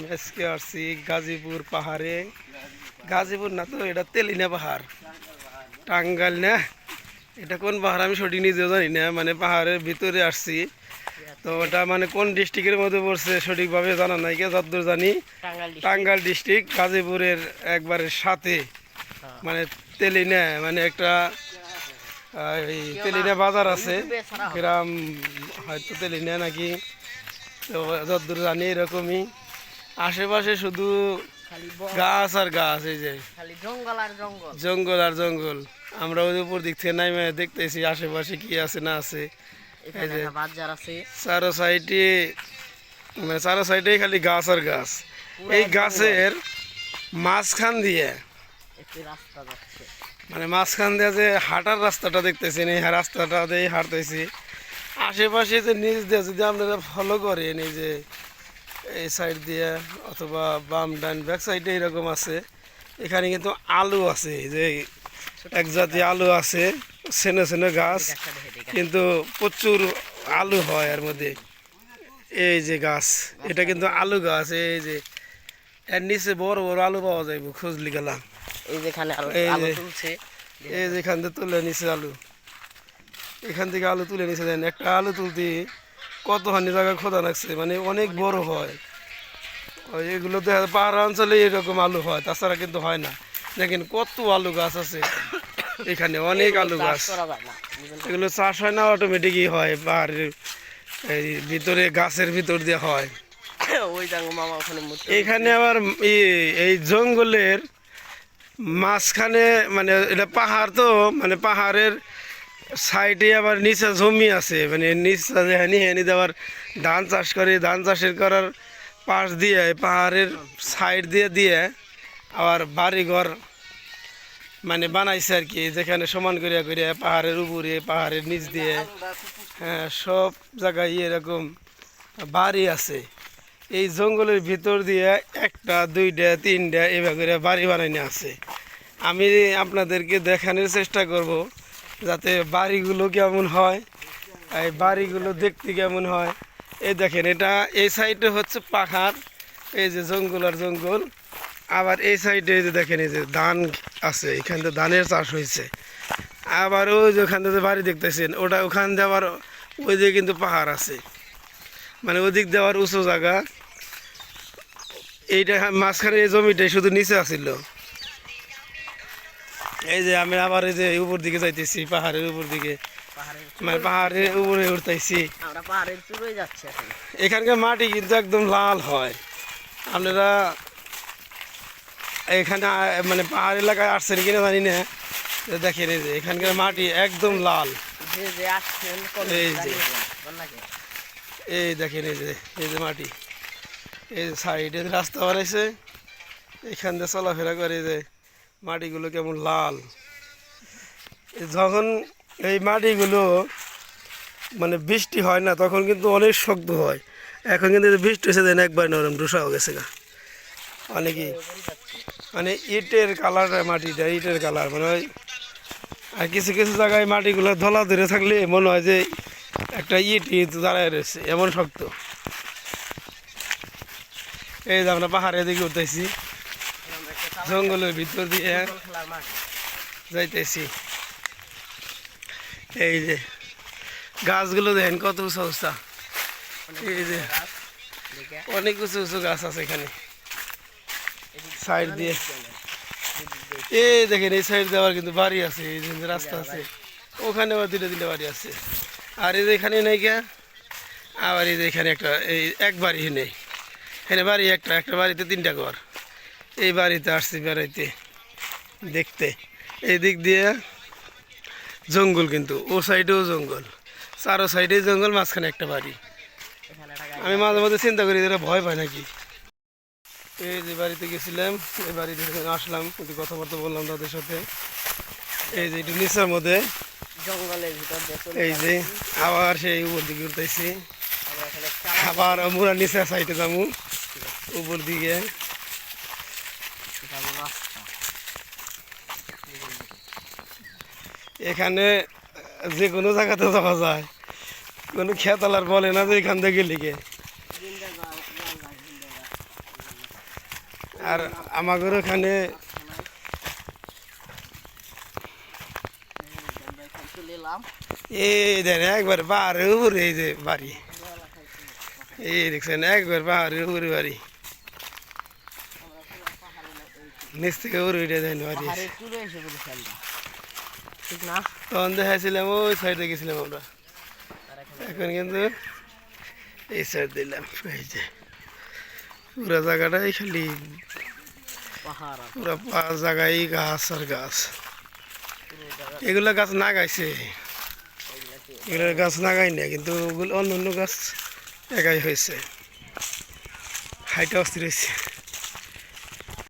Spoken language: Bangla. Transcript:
আমি আজকে আসছি গাজীপুর পাহাড়ে। গাজীপুর না তো এটা তেলিনা পাহাড়। টাঙ্গাইল না? এটা কোন পাহাড়? আমি সঠিক নিজেও জানি না। মানে পাহাড়ের ভিতরে আসছি। তো ওটা মানে কোন ডিস্ট্রিক্টের মধ্যে পড়ছে সঠিকভাবে জানা নাই কে যতদূর জানি। টাঙ্গাইল টাঙ্গাইল ডিস্ট্রিক্ট গাজীপুরের একবারে সাথে। মানে তেলিনা মানে একটা এই তেলিনা বাজার আছে। গ্রাম হয়তো তেলিনা নাকি। তো যতদূর জানি এরকমই। আশেপাশে শুধু গাছ আর গাছ এই যে। জঙ্গল আর জঙ্গল। জঙ্গল আর জঙ্গল। আমরা ওই উপর দিক থেকে নাইমে দেখতেছি আশেপাশে কি আছে না আছে। যে- চারো সাইডে মানে চারো সাইডে খালি গাছ আর গাছ। এই গাছের মাঝখান দিয়ে রাস্তা মানে মাঝখান দিয়ে যে হাঁটার রাস্তাটা দেখতেছেন এই রাস্তাটা দিয়ে হাঁটতেছি। আশেপাশে যে নিচ দিয়ে যদি আপনারা ফলো করেন এই যে এই সাইড দিয়ে অথবা বাম ডান ব্যাক সাইডে এরকম আছে। এখানে কিন্তু আলু আছে যে এক জাতীয় আলু আছে সেনে সেনে গাছ কিন্তু প্রচুর আলু হয় এর মধ্যে। এই যে গাছ এটা কিন্তু আলু গাছ এই যে এর নিচে বড় বড় আলু পাওয়া যাইব খুঁজলি গেলাম এই যেখানে আলু তুলছে। এই যে এখান থেকে তুলে নিচে আলু। এখান থেকে আলু তুলে নিচে দেন একটা আলু তুলতে। কতখানি জায়গা খোদা লাগছে মানে অনেক বড় হয়। এগুলো তো পাহাড় অঞ্চলে এরকম আলু হয় তাছাড়া কিন্তু হয় না। দেখেন কত আলু গাছ আছে এখানে অনেক আলু গাছ? এগুলো চাষ হয় না অটোমেটিকই হয় পাহাড়ের এই ভিতরে গাছের ভিতর দিয়ে হয়। এখানে আবার এই জঙ্গলের মাঝখানে মানে এটা পাহাড় তো মানে পাহাড়ের সাইডে আবার নিচে জমি আছে মানে নিচে হেনি হেনি আবার ধান চাষ করে, ধান চাষের করার পাশ দিয়ে পাহাড়ের সাইড দিয়ে দিয়ে আবার বাড়িঘর মানে বানাইছে আর কি, যেখানে সমান করিয়া করিয়া পাহাড়ের উপরে, পাহাড়ের নিচ দিয়ে হ্যাঁ সব জায়গায় এরকম বাড়ি আছে। এই জঙ্গলের ভিতর দিয়ে একটা, দুইটা, তিনটা এভাবে বাড়ি বানাইনে আছে। আমি আপনাদেরকে দেখানোর চেষ্টা করব। যাতে বাড়িগুলো কেমন হয়, এই বাড়িগুলো দেখতে কেমন হয়। এই দেখেন, এটা এই সাইডে হচ্ছে পাহাড়, এই যে জঙ্গল আর জঙ্গল। আবার এই সাইডে এই যে দেখেন, এই যে ধান আছে, এখানে তো ধানের চাষ হয়েছে। আবার ওই যে ওখান থেকে বাড়ি দেখতেছেন, ওটা ওখান দিয়ে আবার ওই দিকে কিন্তু পাহাড় আছে। মানে ওদিক দেওয়ার উঁচু জায়গা। এইটা মাঝখানে এই জমিটাই শুধু নিচে আছিল। এই যে আমি আবার এই যে উপর দিকে যাইতেছি পাহাড়ের উপর দিকে। মানে পাহাড়ের উপরে উঠতেছি। এখানকার মাটি কিন্তু একদম লাল হয়। আপনারা এখানে মানে পাহাড় এলাকায় আসছেন কিনা জানি না। দেখেন এই যে এখানকার মাটি একদম লাল। এই যে। এই দেখেন এই যে এই যে মাটি। এই যে সাইডে রাস্তা বানাইছে। এখান দিয়ে চলাফেরা করে যে। মাটিগুলো কেমন লাল। যখন এই মাটিগুলো মানে বৃষ্টি হয় না, তখন কিন্তু অনেক শক্ত হয়। এখন কিন্তু বৃষ্টি হয়েছে দেন একবার নরম ডুসা হয়ে গেছে গা। কি? মানে ইটের কালার মাটিটা, ইটের কালার। মানে ওই আর কিছু কিছু জায়গায় মাটিগুলো ধলা ধরে থাকলে মনে হয় যে একটা ইট ইট দাঁড়ায় রয়েছে, এমন শক্ত। এই যে আমরা পাহাড়ের দিকে উঠতেছি। জঙ্গলের ভিতর দিয়ে যাইতেছি। এই যে, গাছগুলো দেখেন কত উঁচা উঁচা এই যে, অনেক উঁচু উঁচু গাছ আছে এখানে। সাইড দিয়ে। এই দেখেন, এই সাইড দেওয়ার কিন্তু বাড়ি আছে, এই যে রাস্তা আছে। ওখানে আবার দুটো তিনটে বাড়ি আছে। আর এই যে এখানে নেই কে আবার এই যে এখানে একটা, এই এক বাড়ি নেই। এখানে বাড়ি একটা একটা বাড়িতে তিনটা ঘর। এই বাড়িতে আসছি বেড়াইতে দেখতে। এই দিক দিয়ে জঙ্গল কিন্তু ও সাইডেও জঙ্গল চারো সাইডে জঙ্গল মাঝখানে একটা বাড়ি। আমি মাঝে মাঝে চিন্তা করি এরা ভয় পায় নাকি? এই যে বাড়িতে গেছিলাম এই বাড়িতে আসলাম একটু কথাবার্তা বললাম তাদের সাথে। এই যে একটু নিচার মধ্যে জঙ্গলের ভিতর এই যে আবার সেই উপর দিকে উঠতেছি। আবার আমরা নিচের সাইডে যাব। উপর দিকে যাব রাস্তা। এখানে যে কোনো জায়গাতে যাওয়া যায়। কোনো খেতালার বলে না যে এখান থেকে লিখে। আর আমাদের ওখানে এই দেন একবার পাহাড়ের উপরে, এই যে বাড়ি। এই দেখছেন, একবার পাহাড়ের উপরে বাড়ি। নিচ থেকে উপরে উঠে দেন বাড়ি পাহাড়ের চূড়ে এসে পড়েছি আমরা ঠিক না? তখন দেখাইছিলাম ওই সাইডে গেছিলাম আমরা। এখন কিন্তু এই সাইড দিলাম এই যে পুরো জায়গাটাই খালি পুরো পাঁচ জায়গায় গাছ আর গাছ। এগুলো গাছ না গাইছে। এগুলো গাছ না গাই না কিন্তু ওগুলো অন্য অন্য গাছ একাই হয়েছে। হাইটা অস্থির হয়েছে।